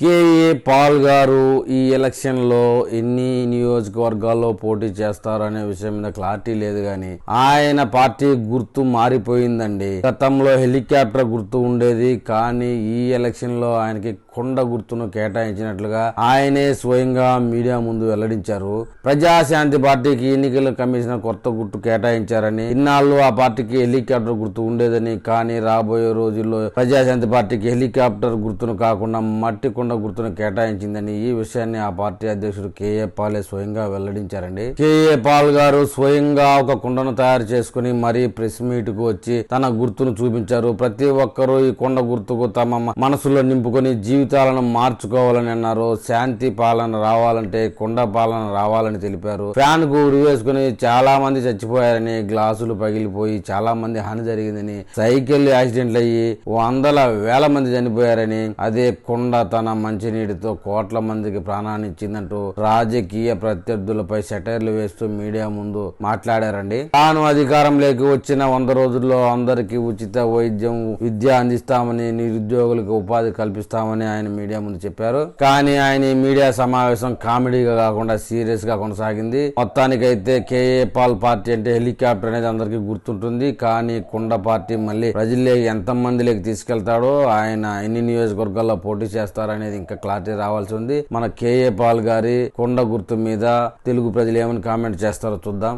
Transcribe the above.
KA Paul గారు ఈ ఎలక్షన్లో ఎన్ని నియోజకవర్గాల్లో పోటీ చేస్తారు అనే విషయం మీద క్లారిటీ లేదు కానీ ఆయన పార్టీ గుర్తు మారిపోయిందండి. గతంలో హెలికాప్టర్ గుర్తు ఉండేది కానీ ఈ ఎలక్షన్లో ఆయనకి కొండ గుర్తును కేటాయించినట్లుగా ఆయనే స్వయంగా మీడియా ముందు వెల్లడించారు. ప్రజాశాంతి పార్టీకి ఎన్నికల కమిషనర్ కొత్త గుర్తు కేటాయించారని ఇన్నాళ్ళు ఆ పార్టీకి హెలికాప్టర్ గుర్తు ఉండేదని కానీ రాబోయే రోజుల్లో ప్రజాశాంతి పార్టీకి హెలికాప్టర్ గుర్తును కాకుండా మట్టి కొండ గుర్తును కేటాయించిందని ఈ విషయాన్ని ఆ పార్టీ అధ్యక్షుడు కేఏ పాలే స్వయంగా వెల్లడించారండి. కేఏ పాల్ గారు స్వయంగా ఒక కుండను తయారు చేసుకుని మరీ ప్రెస్ మీట్కు వచ్చి తన గుర్తును చూపించారు. ప్రతి ఒక్కరూ ఈ కొండ గుర్తుకు తమ మనసులో నింపుకొని జీవితాలను మార్చుకోవాలని అన్నారు. శాంతి పాలన రావాలంటే కుండ పాలన రావాలని తెలిపారు. ఫ్యాన్కు ఉరివేసుకుని చాలా మంది చచ్చిపోయారని గ్లాసులు పగిలిపోయి చాలా మంది హాని జరిగిందని సైకిల్ యాక్సిడెంట్లు అయ్యి వందల వేల మంది చనిపోయారని అదే కుండ తన మంచినీటితో కోట్ల మందికి ప్రాణాన్ని ఇచ్చిందంటూ రాజకీయ ప్రత్యర్థులపై సెటైర్లు వేస్తూ మీడియా ముందు మాట్లాడారండి. తాను అధికారంలోకి వచ్చిన వంద రోజుల్లో అందరికీ ఉచిత వైద్యం విద్య అందిస్తామని నిరుద్యోగులకు ఉపాధి కల్పిస్తామని ఆయన మీడియా ముందు చెప్పారు. కానీ ఆయన ఈ మీడియా సమావేశం కామెడీగా కాకుండా సీరియస్గా కొనసాగింది. మొత్తానికైతే కేఏ పాల్ పార్టీ అంటే హెలికాప్టర్ అనేది అందరికీ గుర్తుంటుంది. కానీ కుండ పార్టీ మళ్ళీ ప్రజల్లోకి ఎంత మందిలోకి తీసుకెళ్తాడో ఆయన ఎన్ని నియోజకవర్గాల్లో పోటీ చేస్తారనేది ఇంకా క్లారిటీ రావాల్సి ఉంది. మన కేఏ పాల్ గారి కొండ గుర్తు మీద తెలుగు ప్రజలు ఏమని కామెంట్ చేస్తారో చూద్దాం.